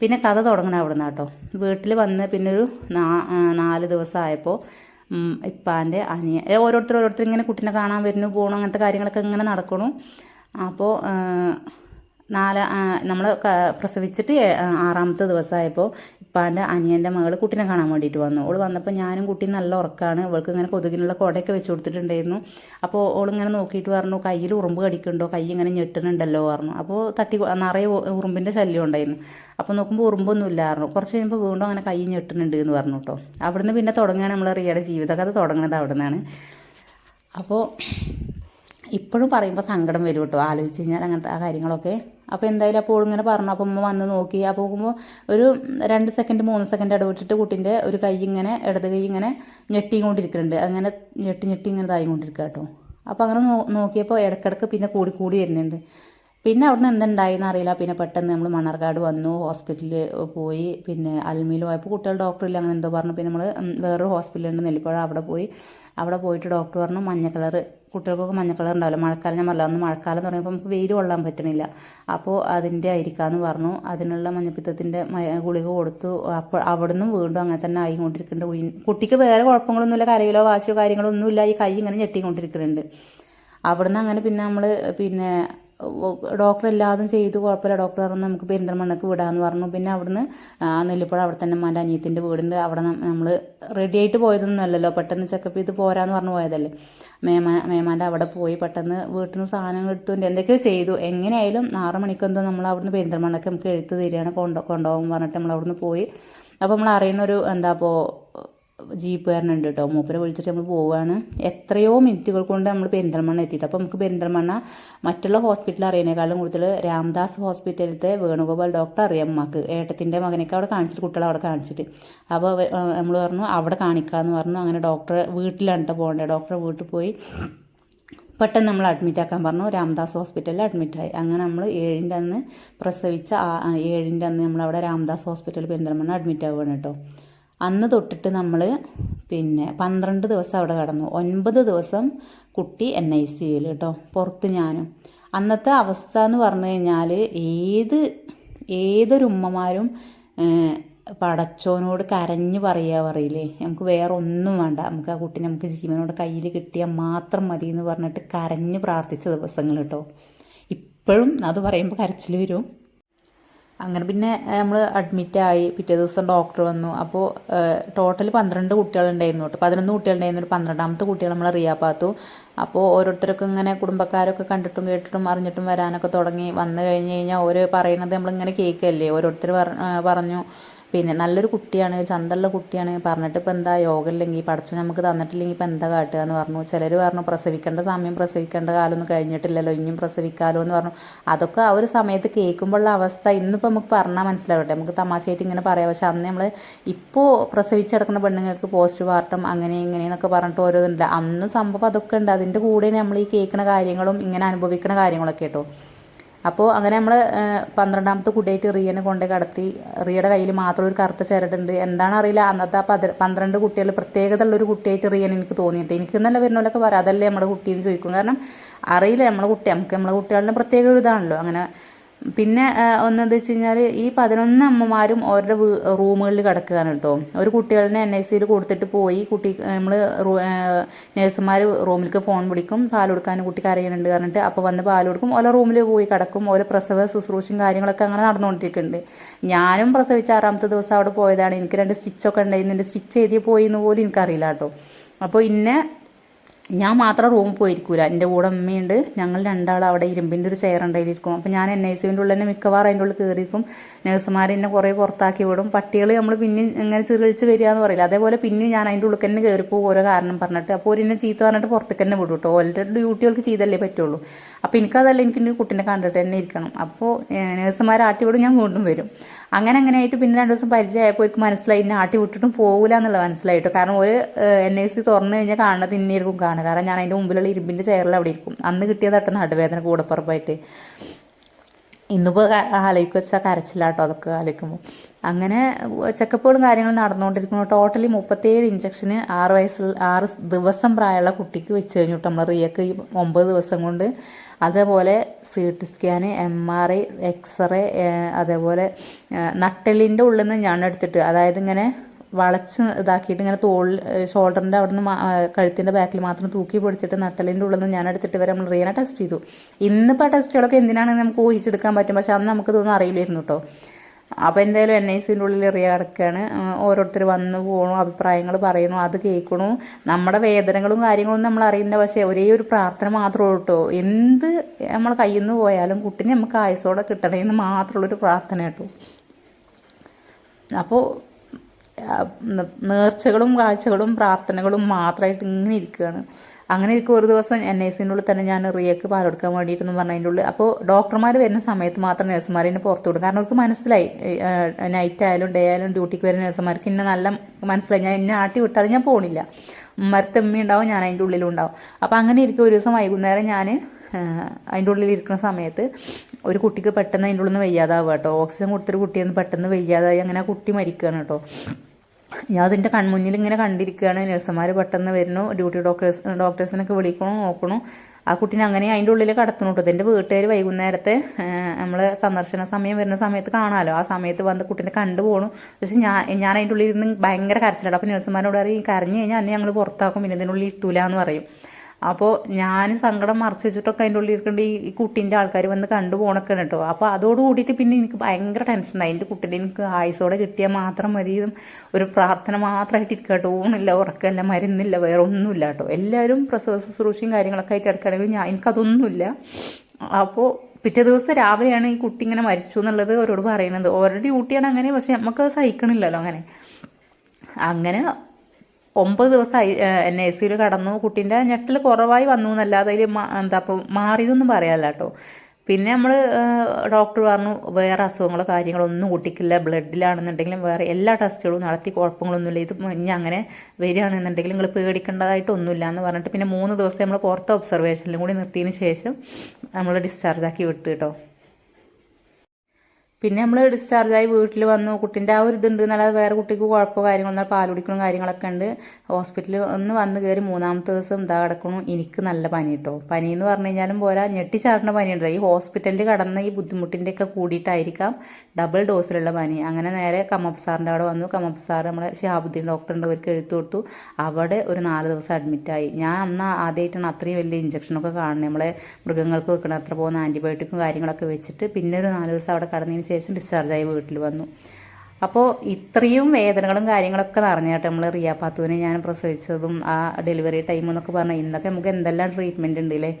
പിന്നെ കഥ തുടങ്ങണം അവിടെ നിന്ന് കേട്ടോ വീട്ടിൽ വന്ന് പിന്നെ ഒരു നാല് ദിവസം ആയപ്പോൾ ഇപ്പാന്റെ അനിയ ഓരോരുത്തർ ഓരോരുത്തർ ഇങ്ങനെ കുട്ടീനെ കാണാൻ വരുന്നു പോകണം അങ്ങനത്തെ കാര്യങ്ങളൊക്കെ ഇങ്ങനെ നടക്കണു. അപ്പോൾ നാല നമ്മൾ പ്രസവിച്ചിട്ട് ആറാമത്തെ ദിവസമായപ്പോൾ ഇപ്പാന്റെ അനിയന്റെ മകൾ കുട്ടീനെ കാണാൻ വേണ്ടിയിട്ട് വന്നു. ഓൾ വന്നപ്പോൾ ഞാനും കുട്ടി നല്ല ഉറക്കാണ്. അവൾക്ക് ഇങ്ങനെ കൊതുകിനുള്ള കുടയൊക്കെ വെച്ച് കൊടുത്തിട്ടുണ്ടായിരുന്നു. അപ്പോൾ ഓളിങ്ങനെ നോക്കിയിട്ട് പറഞ്ഞു കയ്യിൽ ഉറുമ്പ് കടിക്കുന്നുണ്ടോ? കൈ ഇങ്ങനെ ഞെട്ടുന്നുണ്ടല്ലോ പറഞ്ഞു. അപ്പോൾ തട്ടി നിറയെ ഉറുമ്പിന്റെ ശല്യം ഉണ്ടായിരുന്നു. അപ്പോൾ നോക്കുമ്പോൾ ഉറുമ്പൊന്നും ഇല്ലായിരുന്നു. കുറച്ച് കഴിയുമ്പോൾ വീണ്ടും അങ്ങനെ കൈ ഞെട്ടുന്നുണ്ട് എന്ന് പറഞ്ഞു കേട്ടോ. അവിടുന്ന് പിന്നെ തുടങ്ങുകയാണ് നമ്മൾ റിയയുടെ ജീവിതകഥ തുടങ്ങുന്നത് അവിടുന്നാണ്. അപ്പോൾ ഇപ്പോഴും പറയുമ്പോൾ സങ്കടം വരും കേട്ടോ. ആലോചിച്ച് കഴിഞ്ഞാൽ അങ്ങനത്തെ ആ കാര്യങ്ങളൊക്കെ. അപ്പോൾ എന്തായാലും അപ്പോൾ ഇങ്ങനെ പറഞ്ഞു. അപ്പോൾ ഉമ്മ വന്ന് നോക്കി. ആ പോകുമ്പോൾ ഒരു രണ്ട് സെക്കൻഡ് മൂന്ന് സെക്കൻഡ് ഇടവിട്ടിട്ട് കുട്ടീന്റെ ഒരു കൈ ഇങ്ങനെ ഇടത് കൈ ഇങ്ങനെ ഞെട്ടിക്കൊണ്ടിരിക്കുന്നുണ്ട്. അങ്ങനെ ഞെട്ടി ഞെട്ടി ഇങ്ങനെ ഇതായിക്കൊണ്ടിരിക്കുക കേട്ടോ. അപ്പോൾ അങ്ങനെ നോ നോക്കിയപ്പോൾ ഇടക്കിടക്ക് പിന്നെ കൂടി കൂടി വരുന്നുണ്ട്. പിന്നെ അവിടുന്ന് എന്തുണ്ടായിന്ന് അറിയില്ല. പിന്നെ പെട്ടെന്ന് നമ്മൾ മണ്ണാർക്കാട് വന്നു ഹോസ്പിറ്റലിൽ പോയി. പിന്നെ അൽമിയിൽ പോയപ്പോൾ കുട്ടികൾ ഡോക്ടറില്ല അങ്ങനെ എന്തോ പറഞ്ഞു. പിന്നെ നമ്മൾ വേറൊരു ഹോസ്പിറ്റലുണ്ട് നെല്ലിപ്പുഴ. അവിടെ പോയി. അവിടെ പോയിട്ട് ഡോക്ടർ പറഞ്ഞു മഞ്ഞ കളർ കുട്ടികൾക്കൊക്കെ മഞ്ഞ കളർ ഉണ്ടാവില്ല. മഴക്കാലം ഞാൻ പറഞ്ഞില്ല അന്ന് മഴക്കാലം തുടങ്ങിയപ്പോൾ നമുക്ക് വെയിൽ കൊള്ളാൻ പറ്റണില്ല. അപ്പോൾ അതിന്റെ ആയിരിക്കാമെന്ന് പറഞ്ഞു. അതിനുള്ള മഞ്ഞപ്പിത്തത്തിന്റെ ഗുളിക കൊടുത്തു. അപ്പോൾ അവിടുന്ന് വീണ്ടും അങ്ങനെ തന്നെ ആയിക്കൊണ്ടിരിക്കുന്നുണ്ട്. കുട്ടിക്ക് വേറെ കുഴപ്പങ്ങളൊന്നുമില്ല. കരയിലോ വാശിയോ കാര്യങ്ങളോ ഒന്നുമില്ല. ഈ കൈ ഇങ്ങനെ ഞെട്ടിക്കൊണ്ടിരിക്കുന്നുണ്ട്. അവിടുന്ന് അങ്ങനെ പിന്നെ നമ്മൾ പിന്നെ ഡോക്ടർ എല്ലാതും ചെയ്തു കുഴപ്പമില്ല. ഡോക്ടർ പറഞ്ഞു നമുക്ക് പെരിന്തൽമണ്ണക്ക് വിടാമെന്ന് പറഞ്ഞു. പിന്നെ അവിടുന്ന് ആ നെല്ലിപ്പുഴ അവിടെ തന്നെ മാന്റെ അനിയത്തിന്റെ വീടുണ്ട്. അവിടെ നമ്മൾ റെഡി ആയിട്ട് പോയതൊന്നും അല്ലല്ലോ. പെട്ടെന്ന് ചെക്കപ്പ് ചെയ്ത് പോരാന്ന് പറഞ്ഞു പോയതല്ലേ. മേമാ മേമാന്റെ അവിടെ പോയി പെട്ടെന്ന് വീട്ടിൽ നിന്ന് സാധനങ്ങൾ എടുത്തുകൊണ്ട് എന്തൊക്കെയോ ചെയ്തു. എങ്ങനെയായാലും ആറ് മണിക്കെന്തോ നമ്മൾ അവിടുന്ന് പെരിന്തൽമണ്ണക്ക് നമുക്ക് എഴുത്ത് തരികയാണ് കൊണ്ടു കൊണ്ടുപോകാൻ പറഞ്ഞിട്ട് നമ്മൾ അവിടുന്ന് പോയി. അപ്പോൾ നമ്മൾ അറിയുന്ന ഒരു എന്താ ഇപ്പോൾ ജീപ്പുകാരനുണ്ട് കേട്ടോ മൂപ്പരെ വിളിച്ചിട്ട് നമ്മൾ പോവുകയാണ് എത്രയോ മിനിറ്റുകൾ കൊണ്ട് നമ്മൾ പെരിന്തൽമണ്ണ എത്തിയിട്ട് അപ്പോൾ നമുക്ക് പെരിന്തൽമണ്ണ മറ്റുള്ള ഹോസ്പിറ്റൽ അറിയുന്നതിനേക്കാളും കൂടുതൽ രാംദാസ് ഹോസ്പിറ്റലിലത്തെ വേണുഗോപാൽ ഡോക്ടർ അറിയാം അമ്മയ്ക്ക് ഏട്ടത്തിന്റെ മകനൊക്കെ അവിടെ കാണിച്ചിട്ട് കുട്ടികളെ അവിടെ കാണിച്ചിട്ട്. അപ്പോൾ നമ്മൾ പറഞ്ഞു അവിടെ കാണിക്കാമെന്ന് പറഞ്ഞു. അങ്ങനെ ഡോക്ടർ വീട്ടിലാണ് കേട്ടോ പോകേണ്ടത് ഡോക്ടറെ വീട്ടിൽ പോയി പെട്ടെന്ന് നമ്മൾ അഡ്മിറ്റ് ആക്കാൻ പറഞ്ഞു. രാംദാസ് ഹോസ്പിറ്റലിൽ അഡ്മിറ്റായി അങ്ങനെ നമ്മൾ ഏഴിന്റെ അന്ന് പ്രസവിച്ച ഏഴിന്റെ അന്ന് നമ്മളവിടെ രാംദാസ് ഹോസ്പിറ്റലിൽ പെരിന്തൽമണ്ണ അഡ്മിറ്റ് ആവുകയാണ് കേട്ടോ അന്ന് തൊട്ടിട്ട് നമ്മൾ പിന്നെ പന്ത്രണ്ട് ദിവസം അവിടെ കടന്നു. ഒൻപത് ദിവസം കുട്ടി എൻ ഐ സി യുയിൽ കേട്ടോ. പുറത്ത് ഞാനും. അന്നത്തെ അവസ്ഥ എന്ന് പറഞ്ഞു കഴിഞ്ഞാൽ ഏത് ഏതൊരു ഉമ്മമാരും പടച്ചോനോട് കരഞ്ഞു പറയുക പറയില്ലേ? നമുക്ക് വേറെ ഒന്നും വേണ്ട. നമുക്ക് ആ കുട്ടി നമുക്ക് ജീവനോട് കയ്യിൽ കിട്ടിയാൽ മാത്രം മതി എന്ന് പറഞ്ഞിട്ട് കരഞ്ഞ് പ്രാർത്ഥിച്ച ദിവസങ്ങൾ കേട്ടോ. ഇപ്പോഴും അത് പറയുമ്പോൾ കരച്ചിൽ വരും. അങ്ങനെ പിന്നെ നമ്മൾ അഡ്മിറ്റായി പിറ്റേ ദിവസം ഡോക്ടർ വന്നു. അപ്പോൾ ടോട്ടൽ പന്ത്രണ്ട് കുട്ടികളുണ്ടായിരുന്നു കേട്ടോ. പതിനൊന്ന് കുട്ടികളുണ്ടായിരുന്നു. ഒരു പന്ത്രണ്ടാമത്തെ കുട്ടികൾ നമ്മൾ അറിയാപ്പാത്തു പാത്തു. അപ്പോൾ ഓരോരുത്തർക്കും ഇങ്ങനെ കുടുംബക്കാരൊക്കെ കണ്ടിട്ടും കേട്ടിട്ടും അറിഞ്ഞിട്ടും വരാനൊക്കെ തുടങ്ങി. വന്നു കഴിഞ്ഞ് കഴിഞ്ഞാൽ ഓര് പറയണത് നമ്മളിങ്ങനെ കേൾക്കല്ലേ? ഓരോരുത്തർ പറഞ്ഞു. പിന്നെ നല്ലൊരു കുട്ടിയാണ് ചന്തമുള്ള കുട്ടിയാണ്. പറഞ്ഞിട്ട് ഇപ്പം എന്താ യോഗ ഇല്ലെങ്കിൽ പഠിച്ചു നമുക്ക് തന്നിട്ടില്ലെങ്കിൽ ഇപ്പം എന്താ കാട്ടുക എന്ന് പറഞ്ഞു. ചിലർ പറഞ്ഞു പ്രസവിക്കേണ്ട സമയം പ്രസവിക്കേണ്ട കാലമൊന്നും കഴിഞ്ഞിട്ടില്ലല്ലോ ഇനിയും പ്രസവിക്കാലോ എന്ന് പറഞ്ഞു. അതൊക്കെ ആ ഒരു സമയത്ത് കേൾക്കുമ്പോഴുള്ള അവസ്ഥ ഇന്നിപ്പോൾ നമുക്ക് പറഞ്ഞാൽ മനസ്സിലാവട്ടെ. നമുക്ക് തമാശയായിട്ട് ഇങ്ങനെ പറയാം. പക്ഷെ അന്ന് നമ്മൾ ഇപ്പോൾ പ്രസവിച്ചെടുക്കുന്ന പെണ്ണുങ്ങൾക്ക് പോസ്റ്റ് പാർട്ടം അങ്ങനെ ഇങ്ങനെ എന്നൊക്കെ പറഞ്ഞിട്ട് ഓരോന്നുണ്ട് അന്നും സംഭവം അതൊക്കെ ഉണ്ട്. അതിന്റെ കൂടെ നമ്മൾ ഈ കേൾക്കുന്ന കാര്യങ്ങളും ഇങ്ങനെ അനുഭവിക്കുന്ന കാര്യങ്ങളൊക്കെ കേട്ടോ. അപ്പോൾ അങ്ങനെ നമ്മൾ പന്ത്രണ്ടാമത്തെ കുട്ടിയായിട്ട് റിയനെ കൊണ്ട് കടത്തി. റിയയുടെ കയ്യിൽ മാത്രം ഒരു കറുത്ത ചിരടുണ്ട്. എന്താണ് അറിയില്ല അന്നത്തെ ആ പന്ത്രണ്ട് കുട്ടികൾ പ്രത്യേകത ഉള്ള ഒരു കുട്ടിയായിട്ട് റിയൻ എനിക്ക് തോന്നിയിട്ട് എനിക്ക് നല്ല വരുന്നവരൊക്കെ പറയാം അതല്ലേ നമ്മുടെ കുട്ടിയെന്ന് ചോദിക്കും. കാരണം അറിയില്ല നമ്മളെ കുട്ടി. നമുക്ക് നമ്മളെ കുട്ടികളുടെ പ്രത്യേക ഒരു ഇതാണല്ലോ. അങ്ങനെ പിന്നെ ഒന്നെന്ന് വെച്ച് കഴിഞ്ഞാൽ ഈ പതിനൊന്ന് അമ്മമാരും അവരുടെ റൂമുകളിൽ കിടക്കുകയാണ് കേട്ടോ. ഒരു കുട്ടികളെ എൻ ഐ സിയിൽ കൊടുത്തിട്ട് പോയി കുട്ടി നമ്മൾ നഴ്സുമാർ റൂമിലേക്ക് ഫോൺ വിളിക്കും പാൽ കൊടുക്കാൻ കുട്ടി കരയുന്നുണ്ട് പറഞ്ഞിട്ട് അപ്പോൾ വന്ന് പാൽ കൊടുക്കും. ഓരോ റൂമിൽ പോയി കിടക്കും ഓരോ പ്രസവ ശുശ്രൂഷയും കാര്യങ്ങളൊക്കെ അങ്ങനെ നടന്നുകൊണ്ടിരിക്കുന്നുണ്ട് ഞാനും പ്രസവിച്ച ആറാമത്തെ ദിവസം അവിടെ പോയതാണ്. എനിക്ക് രണ്ട് സ്റ്റിച്ചൊക്കെ ഉണ്ടായിരുന്നു. എന്റെ സ്റ്റിച്ച് എഴുതി പോയി എന്ന് പോലും എനിക്കറിയില്ല കേട്ടോ. അപ്പോൾ ഇന്നെ ഞാൻ മാത്രം റൂമിൽ പോയിരിക്കൂല. എന്റെ കൂടെ അമ്മയുണ്ട് ഞങ്ങൾ രണ്ടാൾ അവിടെ ഇരുമ്പിന്റെ ഒരു ചെയർ ഉണ്ടായിരിക്കും. അപ്പോൾ ഞാൻ എൻ ഐ സിന്റെ ഉള്ളിൽ തന്നെ മിക്കവാറും അതിന്റെ ഉള്ളിൽ കയറിയിരിക്കും നഴ്സുമാർ എന്നെ കുറേ പുറത്താക്കി വിടും. പട്ടികൾ നമ്മൾ പിന്നെ ഇങ്ങനെ ചിറിളിച്ച് വരിക എന്ന് പറയില്ല. അതേപോലെ പിന്നെ ഞാൻ അതിന്റെ ഉള്ളിൽ തന്നെ കയറിപ്പോകും ഓരോ കാരണം പറഞ്ഞിട്ട്. അപ്പോൾ ഒരു എന്നെ ചീത്ത പറഞ്ഞിട്ട് പുറത്തേക്ക് തന്നെ വിടും കേട്ടോ ഓരോ ഡ്യൂട്ടികൾക്ക് ചെയ്തല്ലേ പറ്റുള്ളൂ. അപ്പോൾ എനിക്കതല്ല എനിക്ക് എന്റെ കുട്ടീനെ കണ്ടിട്ട് തന്നെ ഇരിക്കണം. അപ്പോൾ നഴ്സുമാർ ആട്ടി വിടും ഞാൻ വീണ്ടും വരും. അങ്ങനെ അങ്ങനെ ആയിട്ട് പിന്നെ രണ്ട് ദിവസം പരിചയമായപ്പോൾ എനിക്ക് മനസ്സിലായി എന്നെ ആട്ടി വിട്ടിട്ടും പോകില്ല എന്നുള്ളത് മനസ്സിലായിട്ടോ. കാരണം ഒരു എൻ ഐ സി തുറന്നു കഴിഞ്ഞാൽ കാണുന്നത് ഇന്നിരിക്കും കാണുക. കാരണം ഞാൻ അതിന്റെ മുമ്പിലുള്ള ഇരുമ്പിന്റെ ചെയറിൽ അവിടെ ഇരിക്കും. അന്ന് കിട്ടിയതായിട്ട് നടുവേദന കൂടപ്പുറപ്പായിട്ട്. ഇന്നിപ്പോൾ ആലോചിക്കുക വെച്ചാൽ കരച്ചിലാട്ടോ അതൊക്കെ ആലോചിക്കുമ്പോൾ അങ്ങനെ ചെക്കപ്പുകളും കാര്യങ്ങളും നടന്നുകൊണ്ടിരിക്കുന്നു. ടോട്ടലി മുപ്പത്തേഴ് ഇഞ്ചക്ഷന് ആറ് വയസ്സിൽ ആറ് ദിവസം പ്രായമുള്ള കുട്ടിക്ക് വെച്ച് കഴിഞ്ഞു നമ്മൾ റിയക്ക് ഒമ്പത് ദിവസം കൊണ്ട്. അതേപോലെ C T scan M R I x-ray അതേപോലെ നട്ടലിന്റെ ഉള്ളിൽ നിന്ന് ഞാൻ എടുത്തിട്ട് അതായത് ഇങ്ങനെ വളച്ച് ഇതാക്കിയിട്ട് ഇങ്ങനെ തോൾ ഷോൾഡറിന്റെ അവിടെ നിന്ന് കഴുത്തിന്റെ ബാക്കിൽ മാത്രം തൂക്കി പൊടിച്ചിട്ട് നട്ടലിന്റെ ഉള്ളിൽ നിന്ന് ഞാൻ എടുത്തിട്ട് വരെ നമ്മൾ റിയനെ ടെസ്റ്റ് ചെയ്തു. ഇന്നിപ്പോൾ ആ ടെസ്റ്റുകളൊക്കെ എന്തിനാണെന്ന് നമുക്ക് ഊഹിച്ചെടുക്കാൻ പറ്റും. പക്ഷെ അന്ന് നമുക്ക് ഇതൊന്നും അറിയില്ലായിരുന്നു കേട്ടോ. അപ്പോൾ എന്തായാലും എൻ ഐ സിന്റെ ഉള്ളിൽ റിയ കിടക്കുകയാണ് ഓരോരുത്തർ വന്നു പോകണു അഭിപ്രായങ്ങൾ പറയണു അത് കേൾക്കണു. നമ്മുടെ വേദനകളും കാര്യങ്ങളും നമ്മൾ അറിയേണ്ട പക്ഷേ ഒരേ ഒരു പ്രാർത്ഥന മാത്രമേ കേട്ടോ. എന്ത് നമ്മൾ കയ്യിൽ നിന്ന് പോയാലും കുട്ടിനെ നമുക്ക് ആയുസോടെ കിട്ടണമെന്ന് മാത്രമുള്ളൊരു പ്രാർത്ഥന കേട്ടോ. അപ്പോൾ നേർച്ചകളും കാഴ്ചകളും പ്രാർത്ഥനകളും മാത്രമായിട്ട് ഇങ്ങനെ ഇരിക്കുകയാണ്. അങ്ങനെ ഇരിക്കും ഒരു ദിവസം എൻ ഐ സിന്റെ ഉള്ളിൽ തന്നെ ഞാൻ റിയക്ക് പാലെടുക്കാൻ വേണ്ടിയിട്ടെന്ന് പറഞ്ഞതിന്റെ ഉള്ളിൽ. അപ്പോൾ ഡോക്ടർമാർ വരുന്ന സമയത്ത് മാത്രം നഴ്സുമാരെ പുറത്തു വിടും. കാരണം അവർക്ക് മനസ്സിലായി. നൈറ്റ് ആയാലും ഡേ ആയാലും ഡ്യൂട്ടിക്ക് വരുന്ന നഴ്സുമാർക്ക് ഇന്നെ നല്ല മനസ്സിലായി. ഞാൻ എന്നെ ആട്ടി വിട്ടാൽ ഞാൻ പോണില്ല. മരത്തമ്മി ഉണ്ടാവും ഞാൻ അതിന്റെ ഉള്ളിലും ഉണ്ടാവും. അപ്പോൾ അങ്ങനെ ഇരിക്കും ഒരു ദിവസം വൈകുന്നേരം ഞാൻ അതിന്റെ ഉള്ളിൽ ഇരിക്കുന്ന സമയത്ത് ഒരു കുട്ടിക്ക് പെട്ടെന്ന് അതിന്റെ ഉള്ളിൽ നിന്ന് വയ്യാതാവുക കേട്ടോ. ഓക്സിജൻ കൊടുത്തൊരു കുട്ടിയെന്ന് പെട്ടെന്ന് വയ്യാതായി അങ്ങനെ ആ കുട്ടി മരിക്കുകയാണ് കേട്ടോ. ഞാൻ അതിന്റെ കൺമുന്നിൽ ഇങ്ങനെ കണ്ടിരിക്കുകയാണ്. നഴ്സുമാർ പെട്ടെന്ന് വരുന്നു. ഡ്യൂട്ടി ഡോക്ടേഴ്സ് ഡോക്ടേഴ്സിനൊക്കെ വിളിക്കണു നോക്കണു. ആ കുട്ടീനെ അങ്ങനെ അതിന്റെ ഉള്ളിൽ കടത്തണു കേട്ടോ. എന്റെ വീട്ടുകാർ വൈകുന്നേരത്തെ നമ്മൾ സന്ദർശന സമയം വരുന്ന സമയത്ത് കാണാമല്ലോ ആ സമയത്ത് വന്ന് കുട്ടീനെ കണ്ടു പോകണു പക്ഷേ ഞാൻ ഞാൻ അതിന്റെ ഉള്ളിൽ ഇരുന്ന് ഭയങ്കര കരച്ചിലാണ്. അപ്പോൾ നഴ്സുമാരോട് പറയും കരഞ്ഞു കഴിഞ്ഞാൽ അന്നെ ഞങ്ങൾ പുറത്താക്കും. പിന്നെ ഇതിനുള്ളിൽ ഇരുത്തൂല എന്ന് പറയും. അപ്പോൾ ഞാൻ സങ്കടം മറച്ചു വെച്ചിട്ടൊക്കെ അതിന്റെ ഉള്ളിൽ ഇരിക്കേണ്ട ഈ കുട്ടീന്റെ ആൾക്കാർ വന്ന് കണ്ടു പോകണൊക്കെ കേട്ടോ. അപ്പോൾ അതോട് കൂടിയിട്ട് പിന്നെ എനിക്ക് ഭയങ്കര ടെൻഷനായി എന്റെ കുട്ടീനെ എനിക്ക് ആയുസോടെ കിട്ടിയാൽ മാത്രം മതി. ഒരു പ്രാർത്ഥന മാത്രമായിട്ട് ഇരിക്കുക കേട്ടോ. ഊണില്ല ഉറക്കമില്ല മരുന്നില്ല വേറെ ഒന്നുമില്ല കേട്ടോ. എല്ലാവരും പ്രസവ ശുശ്രൂഷയും കാര്യങ്ങളൊക്കെ ആയിട്ട് എടുക്കുകയാണെങ്കിൽ ഞാൻ എനിക്കതൊന്നുമില്ല. അപ്പോൾ പിറ്റേ ദിവസം രാവിലെയാണ് ഈ കുട്ടി ഇങ്ങനെ മരിച്ചു എന്നുള്ളത് അവരോട് പറയുന്നത് ഓരോ ഡ്യൂട്ടിയാണ് അങ്ങനെ പക്ഷെ നമുക്ക് സഹിക്കണില്ലല്ലോ അങ്ങനെ. അങ്ങനെ ഒമ്പത് ദിവസമായി എൻ ഐ സിയിൽ കടന്നു. കുട്ടീന്റെ ഞെട്ടൽ കുറവായി വന്നു എന്നല്ലാതെ അതിൽ എന്താ അപ്പോൾ മാറിയതൊന്നും പറയാല്ല കേട്ടോ. പിന്നെ നമ്മൾ ഡോക്ടർ പറഞ്ഞു വേറെ അസുഖങ്ങളോ കാര്യങ്ങളോ ഒന്നും കുട്ടിക്കില്ല. ബ്ലഡിലാണെന്നുണ്ടെങ്കിലും വേറെ എല്ലാ ടെസ്റ്റുകളും നടത്തി കുഴപ്പങ്ങളൊന്നുമില്ല. ഇത് ഇനി അങ്ങനെ വരികയാണെന്നുണ്ടെങ്കിൽ നിങ്ങൾ പേടിക്കേണ്ടതായിട്ടൊന്നുമില്ല എന്ന് പറഞ്ഞിട്ട് പിന്നെ മൂന്ന് ദിവസം നമ്മൾ പുറത്ത് ഒബ്സർവേഷനിലും കൂടി നിർത്തിയതിന് ശേഷം നമ്മൾ ഡിസ്ചാർജ് ആക്കി വിട്ടു കേട്ടോ. പിന്നെ നമ്മൾ ഡിസ്ചാർജായി വീട്ടിൽ വന്നു. കുട്ടീന്റെ ആ ഒരു ഇതുണ്ട് എന്നല്ലാതെ വേറെ കുട്ടിക്ക് കുഴപ്പമോ കാര്യങ്ങളൊന്നും പാൽ കുടിക്കണം കാര്യങ്ങളൊക്കെ ഉണ്ട് ഹോസ്പിറ്റലിൽ ഒന്ന് വന്ന് കയറി മൂന്നാമത്തെ ദിവസം ഇതാ കിടക്കണു. എനിക്ക് നല്ല പനി കേട്ടോ പനി എന്ന് പറഞ്ഞു കഴിഞ്ഞാലും പോരാ. ഞെട്ടിച്ചാടുന്ന പനിയുണ്ട് ഈ ഹോസ്പിറ്റലിൽ കടന്ന ഈ ബുദ്ധിമുട്ടിന്റെയൊക്കെ കൂടിയിട്ടായിരിക്കാം ഡബിൾ ഡോസിലുള്ള പനി. അങ്ങനെ നേരെ കമ്മപ്പ് സാറിന്റെ അവിടെ വന്നു. കമ്മപ്പ് സാർ നമ്മളെ ഷിഹാബുദ്ദീൻ ഡോക്ടറിന്റെ അവർക്ക് എഴുത്തു കൊടുത്തു. അവിടെ ഒരു നാല് ദിവസം അഡ്മിറ്റായി ഞാൻ അന്ന് ആദ്യമായിട്ടാണ് അത്രയും വലിയ ഇഞ്ചക്ഷനൊക്കെ കാണുന്നത് നമ്മളെ മൃഗങ്ങൾക്ക് വെക്കണം അത്ര പോകുന്ന ആന്റിബയോട്ടിക്കും കാര്യങ്ങളൊക്കെ വെച്ചിട്ട് പിന്നെ ഒരു നാല് ദിവസം അവിടെ കടന്നതിന് ശേഷം ഡിസ്ചാർജായി വീട്ടിൽ വന്നു. അപ്പോൾ ഇത്രയും വേദനകളും കാര്യങ്ങളൊക്കെ നിറഞ്ഞായിട്ട് നമ്മൾ റിയാ ഞാൻ പ്രസവിച്ചതും ആ ഡെലിവറി ടൈം എന്നൊക്കെ പറഞ്ഞാൽ ഇന്നൊക്കെ നമുക്ക് എന്തെല്ലാം ട്രീറ്റ്മെന്റ് ഉണ്ട് അല്ലേ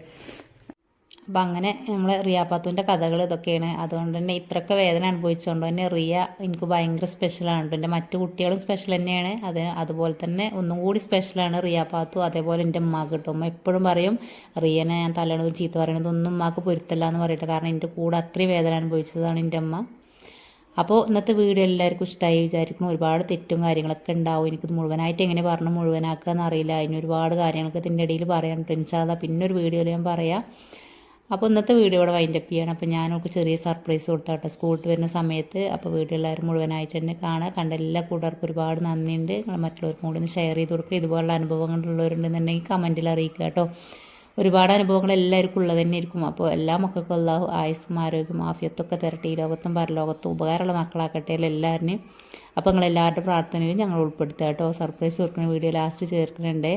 അപ്പം അങ്ങനെ നമ്മൾ റിയ പാത്തുവിന്റെ കഥകൾ ഇതൊക്കെയാണ്. അതുകൊണ്ട് തന്നെ ഇത്രയൊക്കെ വേദന അനുഭവിച്ചുകൊണ്ട് തന്നെ റിയ എനിക്ക് ഭയങ്കര സ്പെഷ്യലാണ് എന്റെ മറ്റു കുട്ടികളും സ്പെഷ്യൽ തന്നെയാണ്. അത് അതുപോലെ തന്നെ ഒന്നും കൂടി സ്പെഷ്യലാണ് റിയ പാത്തു അതേപോലെ എന്റെ ഉമ്മ കിട്ടും. എപ്പോഴും പറയും റിയനെ ഞാൻ തല്ലണതും ചീത്ത പറയണതും ഒന്നും ഉമ്മാക്ക് പൊരുത്തല്ല എന്ന് പറയട്ടെ. കാരണം എന്റെ കൂടെ അത്രയും വേദന അനുഭവിച്ചതാണ് എന്റെ അമ്മ അപ്പോൾ ഇന്നത്തെ വീഡിയോ എല്ലാവർക്കും ഇഷ്ടമായി വിചാരിക്കണം ഒരുപാട് തെറ്റും കാര്യങ്ങളൊക്കെ ഉണ്ടാവും. എനിക്കിത് മുഴുവനായിട്ട് എങ്ങനെ പറഞ്ഞു മുഴുവനാക്കുക എന്നറിയില്ല അതിന് ഒരുപാട് കാര്യങ്ങളൊക്കെ ഇതിന്റെ ഇടയിൽ പറയാൻ ടെൻഷാതെ പിന്നെ ഒരു വീഡിയോയിൽ ഞാൻ പറയാം. അപ്പോൾ ഇന്നത്തെ വീഡിയോ ഇവിടെ വൈൻഡപ്പ് ചെയ്യണം. അപ്പോൾ ഞാൻ ഞാനൊക്കെ ചെറിയ സർപ്രൈസ് കൊടുത്താട്ടെ. സ്കൂളിൽ വരുന്ന സമയത്ത് അപ്പോൾ വീഡിയോ എല്ലാവരും മുഴുവനായിട്ട് തന്നെ കാണുക കണ്ട എല്ലാ കൂട്ടുകാർക്കും ഒരുപാട് നന്ദിയുണ്ട്. നിങ്ങൾ മറ്റുള്ളവർക്കും കൂടി ഒന്ന് ഷെയർ ചെയ്ത് കൊടുക്കുക. ഇതുപോലുള്ള അനുഭവങ്ങളുള്ളവരുണ്ടെന്നുണ്ടെങ്കിൽ കമന്റിൽ അറിയിക്കുക കേട്ടോ. ഒരുപാട് അനുഭവങ്ങൾ എല്ലാവർക്കും ഉള്ളത് തന്നെ ഇരിക്കും അപ്പോൾ എല്ലാ മക്കൾക്കും അള്ളാഹു ആയുസ്സും ആരോഗ്യം ആഫിയത്തൊക്കെ തരട്ടെ. ഈ ലോകത്തും പരലോകത്തും ഉപകാരമുള്ള മക്കളാക്കട്ടെ എല്ലാവരുടെയും അപ്പോൾ നിങ്ങൾ എല്ലാവരുടെ പ്രാർത്ഥനയിലും ഞങ്ങൾ ഉൾപ്പെടുത്തുക കേട്ടോ. സർപ്രൈസ് കൊടുക്കുന്ന വീഡിയോ ലാസ്റ്റ് ചേർക്കുന്നുണ്ടേ.